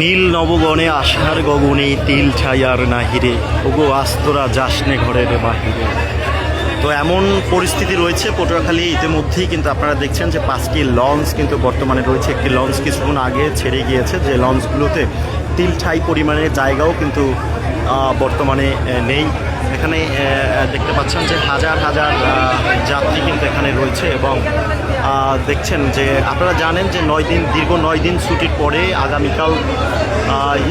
নীল নবগণে আশার গগনে তিল ছায়ার নাহিরে। ওগো আস্তরা যাসনে ঘরের বাহিরে। তো এমন পরিস্থিতি রয়েছে পটুয়াখালী ইতিমধ্যেই, কিন্তু আপনারা দেখছেন যে পাঁচটি লঞ্চ কিন্তু বর্তমানে রয়েছে। একটি লঞ্চ কিছুক্ষণ আগে ছেড়ে গিয়েছে, যে লঞ্চগুলোতে তিল ঠাই পরিমাণের জায়গাও কিন্তু বর্তমানে নেই। এখানে দেখতে পাচ্ছেন যে হাজার হাজার যাত্রী কিন্তু এখানে রয়েছে এবং দেখছেন যে আপনারা জানেন যে নয় দিন, দীর্ঘ নয় দিন ছুটির পরে আগামীকাল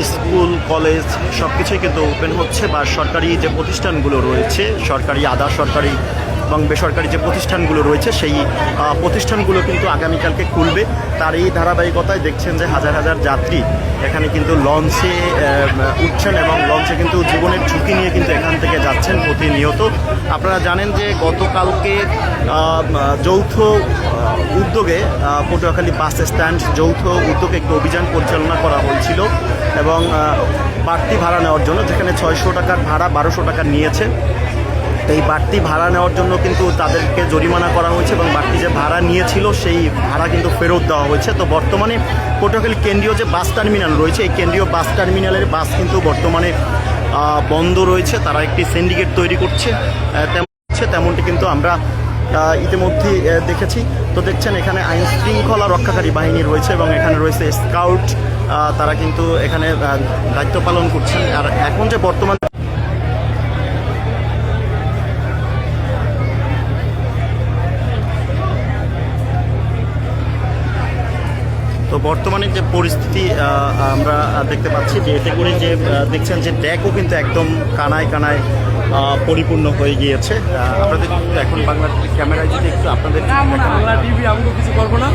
স্কুল, কলেজ সব কিছুই কিন্তু ওপেন হচ্ছে বা সরকারি যে প্রতিষ্ঠানগুলো রয়েছে, সরকারি, আধা সরকারি এবং বেসরকারি যে প্রতিষ্ঠানগুলো রয়েছে, সেই প্রতিষ্ঠানগুলো কিন্তু আগামীকালকে খুলবে। তার এই ধারাবাহিকতায় দেখছেন যে হাজার হাজার যাত্রী এখানে কিন্তু লঞ্চে উঠছেন এবং লঞ্চে কিন্তু জীবনের ঝুঁকি নিয়ে কিন্তু এখান থেকে যাচ্ছেন প্রতিনিয়ত। আপনারা জানেন যে গতকালকে যৌথ উদ্যোগে পটুয়াখালী বাস স্ট্যান্ড যৌথ উদ্যোগে একটি অভিযান পরিচালনা করা হয়েছিল এবং বাড়তি ভাড়া নেওয়ার জন্য, যেখানে ছয়শো টাকার ভাড়া বারোশো টাকা নিয়েছে। এই বাড়তি ভাড়া নেওয়ার জন্য কিন্তু তাদেরকে জরিমানা করা হয়েছে এবং বাড়তি যে ভাড়া নিয়েছিল সেই ভাড়া কিন্তু ফেরত দেওয়া হয়েছে। তো বর্তমানে পটুয়াখালী কেন্দ্রীয় যে বাস টার্মিনাল রয়েছে এই কেন্দ্রীয় বাস টার্মিনালের বাস কিন্তু বর্তমানে বন্ধ রয়েছে। তারা একটি সিন্ডিকেট তৈরি করছে। তেমন তেমনটি কিন্তু আমরা আহ, ইতিমধ্যেই দেখেছি। তো দেখছেন এখানে আইন শৃঙ্খলা রক্ষাকারী বাহিনী রয়েছে এবং এখানে রয়েছে স্কাউট তারা কিন্তু এখানে দায়িত্ব পালন করছেন। আর এখন যে বর্তমান বর্তমানে যে পরিস্থিতি আমরা দেখতে পাচ্ছি যে এতে করে যে দেখছেন যে ড্যাকও কিন্তু একদম কানায় কানায় পরিপূর্ণ হয়ে গিয়েছে। আপনাদের এখন বাংলা ক্যামেরায় যদি একটু আপনাদের আমরা বাংলা। টিভি আমগো কিছু করব না।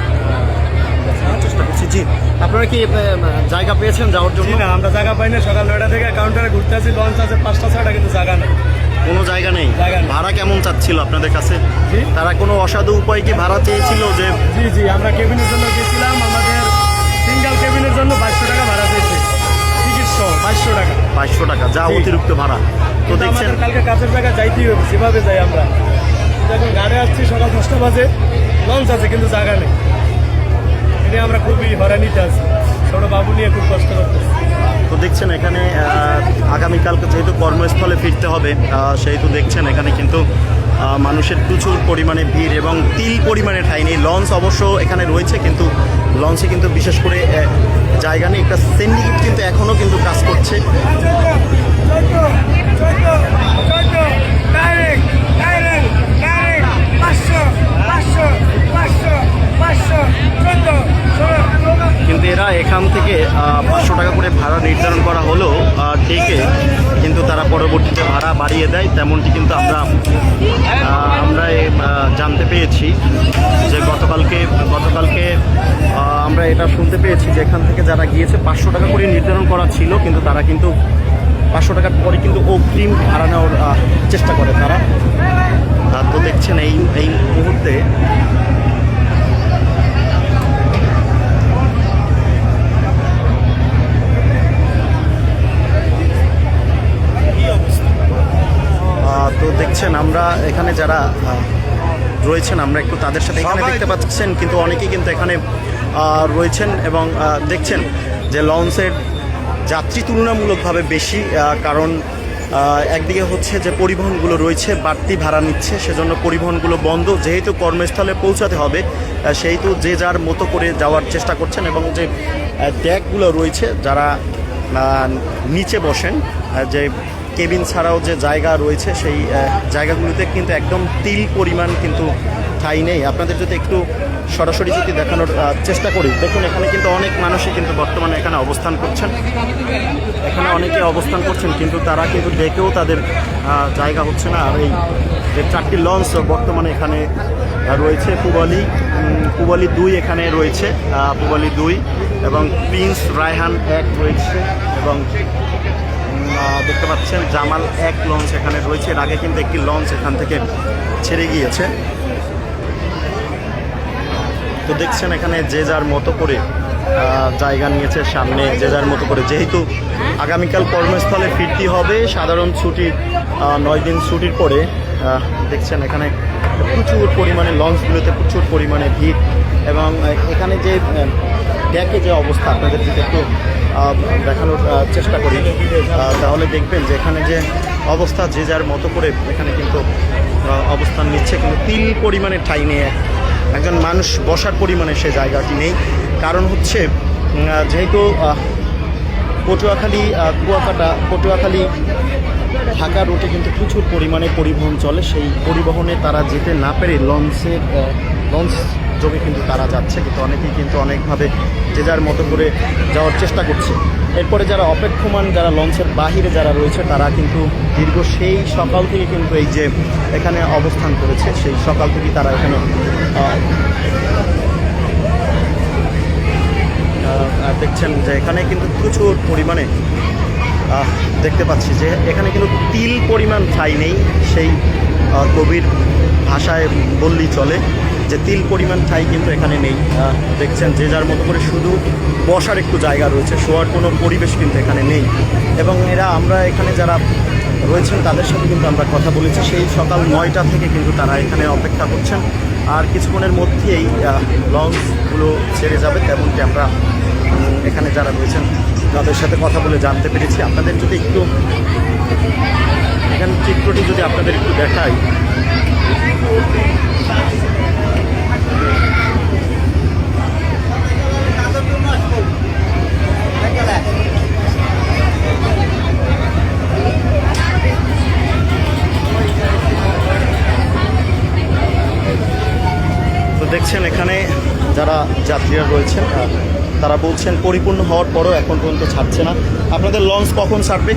চেষ্টা করছি। জি আপনারা কি জায়গা পেয়েছেন যাওয়ার জন্য? না আমরা জায়গা পাই না। সকাল নয়টা থেকে কাউন্টারে ঘুরতে আসি লঞ্চ আছে পাঁচটা ছয়টা কিন্তু জায়গা নেই। কোনো জায়গা নেই? ভাড়া কেমন চাচ্ছিল আপনাদের কাছে? তারা কোনো অসাধু উপায় কি ভাড়া চেয়েছিল যে জি জি আমরা কেবিনের জন্য গেছিলাম। আমাদের সিঙ্গেল কেবিনের জন্য বাইশশো টাকা ভাড়া পেয়েছে। টিকিট সহ বাইশশো টাকা। বাইশশো টাকা যা অতিরিক্ত ভাড়া। তো দেখছেন কালকে কাজের জায়গা যাইতেই হবে সেভাবে যাই আমরা। এখন গাড়ি আসছি সকাল দশটা বাজে লঞ্চ আছে কিন্তু জায়গা নেই। এটা আমরা খুবই হরানিতে আছি ছোটো বাবু নিয়ে খুব কষ্ট করতেছি। তো দেখছেন এখানে আগামীকালকে যেহেতু কর্মস্থলে ফিরতে হবে সেহেতু দেখছেন এখানে কিন্তু মানুষের প্রচুর পরিমাণে ভিড় এবং তিল পরিমাণে ঠাই নেই লঞ্চ অবশ্য এখানে রয়েছে কিন্তু লঞ্চে কিন্তু বিশেষ করে জায়গা নেই একটা সিন্ডিকেট কিন্তু এখনও কিন্তু কাজ করছে এরা এখান থেকে পাঁচশো টাকা করে ভাড়া নির্ধারণ করা আহ, ডেকে কিন্তু তারা পরবর্তীতে ভাড়া বাড়িয়ে দেয় তেমনটি কিন্তু আমরা আমরা জানতে পেয়েছি যে গতকালকে গতকালকে আমরা এটা শুনতে পেয়েছি যে এখান থেকে যারা গিয়েছে পাঁচশো টাকা করে নির্ধারণ করা ছিল কিন্তু তারা কিন্তু পাঁচশো টাকার পরে কিন্তু অগ্রিম ভাড়া নেওয়ার চেষ্টা করে তারা তো দেখছেন এই এই মুহূর্তে দেখছেন আমরা এখানে যারা রয়েছেন আমরা একটু তাদের সাথে এখানে দেখতে পাচ্ছেন কিন্তু অনেকেই কিন্তু এখানে রয়েছেন এবং দেখছেন যে লঞ্চের যাত্রী তুলনামূলকভাবে বেশি কারণ একদিকে হচ্ছে যে পরিবহনগুলো রয়েছে বাড়তি ভাড়া নিচ্ছে সেজন্য পরিবহনগুলো বন্ধ। যেহেতু কর্মস্থলে পৌঁছাতে হবে সেহেতু যে যার মতো করে যাওয়ার চেষ্টা করছেন এবং যে ড্যাকগুলো রয়েছে যারা নিচে বসেন যে কেবিন ছাড়াও যে জায়গা রয়েছে, সেই জায়গাগুলোতে কিন্তু একদম তিল পরিমাণ কিন্তু ঠাই নেই। আপনাদের যদি একটু সরাসরি যদি দেখানোর চেষ্টা করি, দেখুন এখানে কিন্তু অনেক মানুষই কিন্তু বর্তমানে এখানে অবস্থান করছেন। এখানে অনেকে অবস্থান করছেন, কিন্তু তারা কিন্তু দেখেও তাদের জায়গা হচ্ছে না। আর এই যে চারটি লঞ্চ বর্তমানে এখানে রয়েছে, পুবালি পুবালি দুই এখানে রয়েছে পুবালি দুই এবং প্রিন্স রায়হান এক রয়েছে এবং দেখতে পাচ্ছেন, জামাল এক লঞ্চ এখানে রয়েছে। এর আগে কিন্তু একটি লঞ্চ এখান থেকে ছেড়ে গিয়েছে। তো দেখছেন এখানে যে যার মতো করে জায়গা নিয়েছে সামনে, যে যার মতো করে। যেহেতু আগামীকাল কর্মস্থলে ফিরতি হবে, সাধারণ ছুটি নয় দিন ছুটির পরে দেখছেন এখানে প্রচুর পরিমাণে লঞ্চগুলোতে প্রচুর পরিমাণে ভিড় এবং এখানে যে ড্যাকে যে অবস্থা, আপনাদের যদি একটু দেখানোর চেষ্টা করি। তাহলে দেখবেন যে এখানে যে অবস্থা, যে যার মতো করে এখানে কিন্তু অবস্থান নিচ্ছে, কিন্তু তিল পরিমাণে ঠাই নিয়ে একজন মানুষ বসার পরিমাণে সে জায়গাটি নেই। কারণ হচ্ছে যেহেতু পটুয়াখালী কুয়াকাটা, পটুয়াখালী ঢাকা রুটে কিন্তু প্রচুর পরিমাণে পরিবহন চলে। সেই পরিবহনে তারা যেতে না পেরে লঞ্চের লঞ্চ যোগে কিন্তু তারা যাচ্ছে, কিন্তু অনেকেই কিন্তু অনেকভাবে যে যার মতো করে যাওয়ার চেষ্টা করছে। এরপরে যারা অপেক্ষমান যারা লঞ্চের বাহিরে যারা রয়েছে, তারা কিন্তু দীর্ঘ সেই সকাল থেকে কিন্তু এই যে এখানে অবস্থান করেছে, সেই সকাল থেকেই তারা এখানে দেখছেন যে এখানে কিন্তু প্রচুর পরিমাণে দেখতে পাচ্ছি যে এখানে কিন্তু তিল পরিমাণ ঠাই নেই, সেই কবির ভাষায় বললেই চলে। যে তিল পরিমাণ ঠাই কিন্তু এখানে নেই। দেখছেন যে যার মতো করে শুধু বসার একটু জায়গা রয়েছে, শোয়ার কোনো পরিবেশ কিন্তু এখানে নেই। এবং এরা আমরা এখানে যারা রয়েছেন, তাদের সাথে কিন্তু আমরা কথা বলেছি। সেই সকাল নয়টা থেকে কিন্তু তারা এখানে অপেক্ষা করছেন। আর কিছুক্ষণের মধ্যেই লঞ্চগুলো ছেড়ে যাবে। তেমনটি আমরা এখানে যারা রয়েছেন, তাদের সাথে কথা বলে জানতে পেরেছি। আপনাদের যদি একটু, এখানে চিত্রটি যদি আপনাদের একটু দেখাই। তো এখানে যারা যাত্রীরা রয়েছেন তারা বলছেন পরিপূর্ণ হওয়ার পরও এখন পর্যন্ত ছাড়ছে না। আপনাদের লঞ্চ কখন ছাড়বে?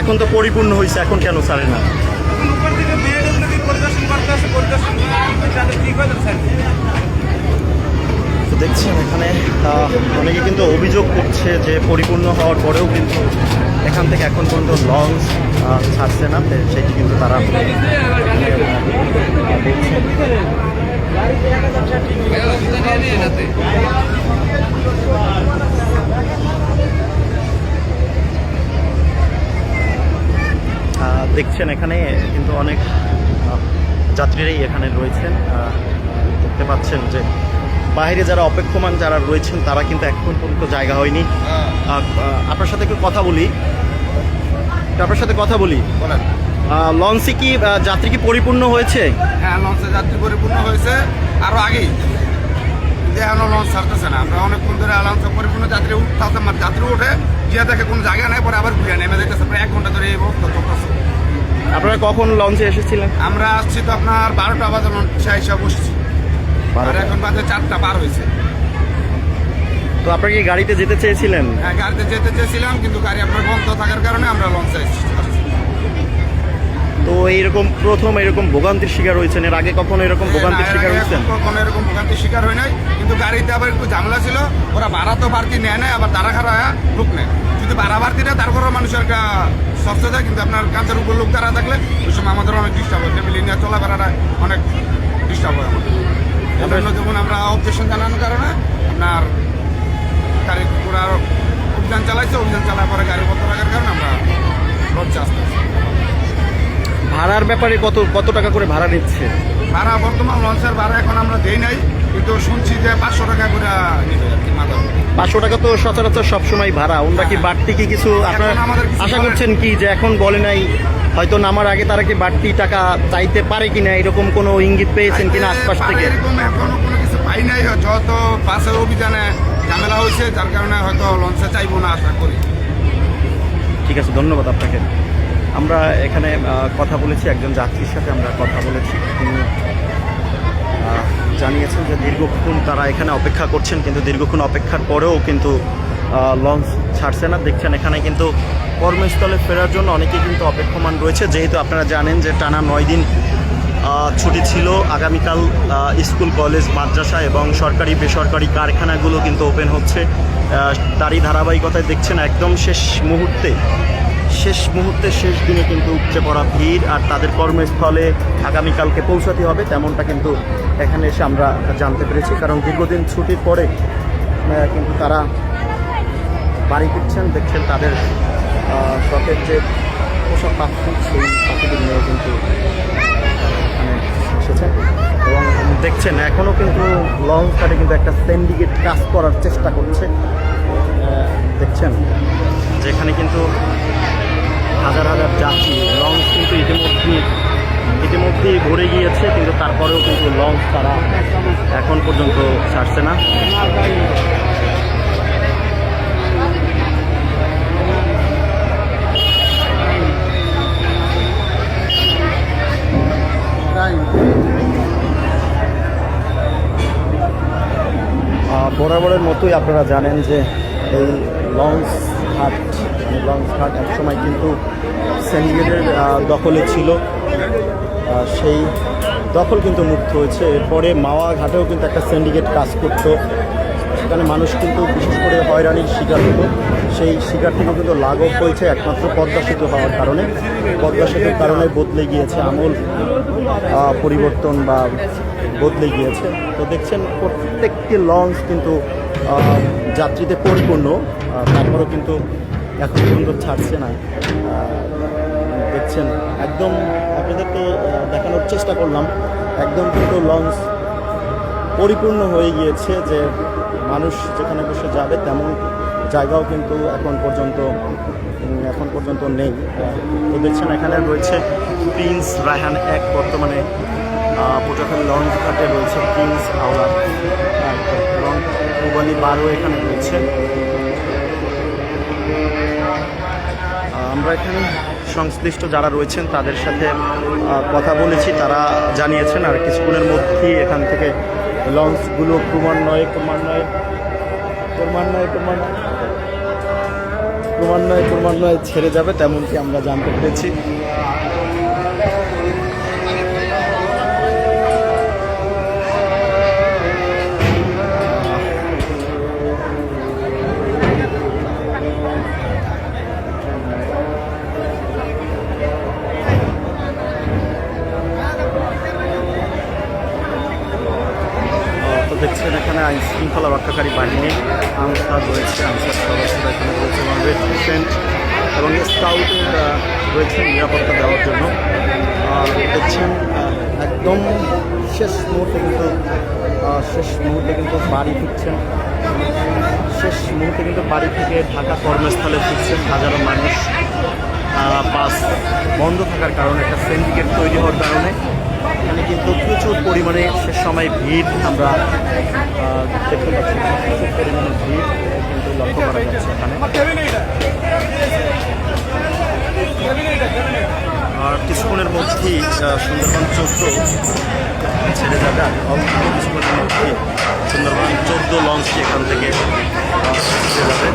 এখন তো পরিপূর্ণ হয়েছে এখন কেন ছাড়ে না? দেখছেন এখানে অনেকে কিন্তু অভিযোগ করছে যে পরিপূর্ণ হওয়ার পরেও কিন্তু এখান থেকে এখন পর্যন্ত লঞ্চ ছাড়ছে না সেটি কিন্তু তারা দেখছেন এখানে কিন্তু অনেক যাত্রীরাই এখানে রয়েছেন দেখতে পাচ্ছেন যে বাইরে যারা অপেক্ষমান যারা রয়েছেন তারা কিন্তু এখন পর্যন্ত জায়গা হয়নি। আহ, আপনার সাথে একটু কথা বলি। আপনার সাথে কথা বলি। লঞ্চে কি যাত্রী কি পরিপূর্ণ হয়েছে? হ্যাঁ লঞ্চে যাত্রী পরিপূর্ণ হয়েছে। আরও আগেই। যে এখনও লঞ্চ ছাড়তেছে না। আমরা অনেকক্ষণ ধরে লঞ্চে পরিপূর্ণ যাত্রী উঠতে মানে যাত্রী উঠে গিয়ে দেখে কোনো জায়গা নেই পরে আবার ঘুরে নেমে দেখতেছে প্রায় এক ঘণ্টা ধরে এই অবস্থা চলতেছে। আপনারা কখন লঞ্চে এসেছিলেন? আমরা আসছি তো আপনার বারোটা বাজে লঞ্চে এসে বসছি। আর এখন বাজে চারটা পার হয়েছে। তো আপনারা কি গাড়িতে যেতে চেয়েছিলেন? হ্যাঁ গাড়িতে যেতে চেয়েছিলাম কিন্তু গাড়ি আপনার বন্ধ থাকার কারণে আমরা লঞ্চে তো এইরকম প্রথম এরকম ভোগান্তির শিকার হয়েছেন এর আগে কখনো এরকম ভোগান্তির না, এর শিকার হয়েছেন? কখনো এরকম ভোগান্তির শিকার হয় নাই কিন্তু গাড়িতে আবার একটু ঝামেলা ছিল ওরা ভাড়া তো বাড়তি নেয় না আবার তারা খারা লোক নেয়। যদি ভাড়া বাড়তি নেয় তারপরে মানুষের একটা সস্তা দেয় কিন্তু আপনার কাঁচের উপর লোক তারা থাকলে ওই সময় আমাদের অনেক ডিস্টার্ব হয়। ফ্যামিলি নিয়ে চলাফেরাটা অনেক ডিস্টার্ব হয় আমাদের। যখন আমরা অবজেকশন জানানোর কারণে আপনার গাড়ি পুরা অভিযান চালাইছে, অভিযান চালার পরে গাড়ি বন্ধ রাখার কারণে আমরা লজ্জা আসতে ভাড়ার ব্যাপারে কত কত টাকা করে ভাড়া নিচ্ছে? ভাড়া বর্তমান লঞ্চের ভাড়া এখন আমরা দেই নাই কিন্তু শুনছি যে পাঁচশো টাকা করে। পাঁচশো টাকা তো সচরাচর সবসময় ভাড়া। ওনারা কি হ্যাঁ। বাড়তি কি কিছু আপনার আশা করছেন কি যে এখন বলে নাই হয়তো নামার আগে তারা কি বাড়তি টাকা চাইতে পারে কিনা এরকম কোনো ইঙ্গিত পেয়েছেন কিনা আশপাশ থেকে? এরকম এখনও কোনো কিছু পাই নাই যত বাসের অভিযানে ঝামেলা হয়েছে যার কারণে হয়তো লঞ্চে চাইব না আশা করি। ঠিক আছে ধন্যবাদ আপনাকে। আমরা এখানে কথা বলেছি, একজন যাত্রীর সাথে আমরা কথা বলেছি। তিনি জানিয়েছেন যে দীর্ঘক্ষণ তারা এখানে অপেক্ষা করছেন, কিন্তু দীর্ঘক্ষণ অপেক্ষার পরেও কিন্তু লঞ্চ ছাড়ছে না। দেখছেন এখানে কিন্তু কর্মস্থলে ফেরার জন্য অনেকেই কিন্তু অপেক্ষমান রয়েছে। যেহেতু আপনারা জানেন যে টানা নয় দিন ছুটি ছিল, আগামীকাল স্কুল, কলেজ, মাদ্রাসা এবং সরকারি, বেসরকারি কারখানাগুলো কিন্তু ওপেন হচ্ছে। তারই ধারাবাহিকতায় দেখছেন একদম শেষ মুহূর্তে শেষ মুহূর্তে শেষ দিনে কিন্তু উপচে পড়া ভিড় আর তাদের কর্মস্থলে আগামীকালকে পৌঁছাতে হবে, তেমনটা কিন্তু এখানে এসে আমরা জানতে পেরেছি। কারণ দীর্ঘদিন ছুটির পরে কিন্তু তারা বাড়ি ফিরছেন, দেখছেন তাদের শখের যে পোশাক পাখি, সেই পাখিদের নিয়ে কিন্তু এখানে এসেছেন এবং দেখছেন এখনও কিন্তু লঞ্চ ঘাটে কিন্তু একটা সিন্ডিকেট কাজ করার চেষ্টা করছে। দেখছেন, যেখানে কিন্তু হাজার হাজার যাত্রী। লঞ্চ কিন্তু ইতিমধ্যেই ইতিমধ্যেই ভরে গিয়েছে, কিন্তু তারপরেও কিন্তু লঞ্চ তারা এখন পর্যন্ত ছাড়ছে না। বরাবরের মতোই আপনারা জানেন যে এই লঞ্চ ঘাট মানে লঞ্চ ঘাট একসময় কিন্তু সিন্ডিকেটের দখলে ছিল। সেই দখল কিন্তু মুক্ত হয়েছে। এরপরে মাওয়া ঘাটেও কিন্তু একটা সিন্ডিকেট কাজ করতো। সেখানে মানুষ কিন্তু বিশেষ করে হয়রানির শিকার হতো। সেই শিকার থেকে কিন্তু লাঘব হয়েছে একমাত্র পদ্মা সেতু হওয়ার কারণে। পদ্মা সেতুর কারণে বদলে গিয়েছে আমূল পরিবর্তন বা বদলে গিয়েছে। তো দেখছেন, প্রত্যেকটি লঞ্চ কিন্তু যাত্রীতে পরিপূর্ণ। তারপরেও কিন্তু এখন পর্যন্ত ছাড়ছে না। দেখছেন একদম আপনাদেরকে আহ, দেখানোর চেষ্টা করলাম। একদম কিন্তু লঞ্চ পরিপূর্ণ হয়ে গিয়েছে যে মানুষ যেখানে বসে যাবে তেমন জায়গাও কিন্তু এখন পর্যন্ত এখন পর্যন্ত নেই। তো দেখছেন এখানে রয়েছে প্রিন্স রায়হান এক বর্তমানে পটুয়াখালী লঞ্চ ঘাটে রয়েছে প্রিন্স হাওড়া এবং ভুবনী বারো এখানে রয়েছে। আমরা এখানে সংশ্লিষ্ট যারা রয়েছেন, তাদের সাথে কথা বলেছি। তারা জানিয়েছেন, আর কিছুক্ষণের মধ্যেই এখান থেকে লঞ্চগুলো ক্রমান্বয়ে ক্রমান্বয়ে ক্রমান্বয়ে ক্রমান্বয়ে ক্রমান্বয়ে ক্রমান্বয়ে ছেড়ে যাবে, তেমনটি আমরা জানতে পেরেছি। শেষ মুহূর্তে কিন্তু বাড়ি ফিরছেন। শেষ মুহূর্তে কিন্তু বাড়ি থেকে ঢাকা কর্মস্থলে ফিরছেন হাজারো মানুষ। বাস বন্ধ থাকার কারণে, একটা সিন্ডিকেট তৈরি হওয়ার কারণে। এখানে কিন্তু প্রচুর পরিমাণে সে সময় ভিড় আমরা দেখতে পাচ্ছি। প্রচুর পরিমাণে ভিড় কিন্তু লক্ষ্য করা যাচ্ছে এখানে। আর কিছুক্ষণের মধ্যেই সুন্দরবন চোদ্দ ছেড়ে যাবে আর লঞ্চটি এখান থেকে যাবে।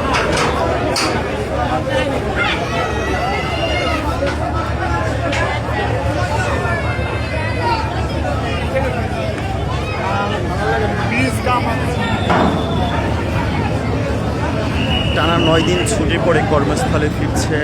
টানা নয় দিন ছুটি পড়ে কর্মস্থলে ফিরছে।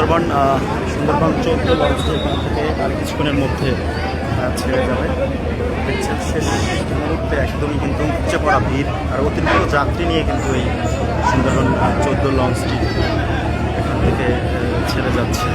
সুন্দরবন সুন্দরবন চৌদ্দ সুন্দরবন থেকে আর কিছুক্ষণের মধ্যে ছেড়ে যাবে। দেখছেন, শেষ মুহূর্তে একদমই কিন্তু উচ্চে পড়া ভিড় আর অতিরিক্ত যাত্রী নিয়ে কিন্তু এই সুন্দরবন চৌদ্দ লঞ্চটি এখান থেকে ছেড়ে যাচ্ছে।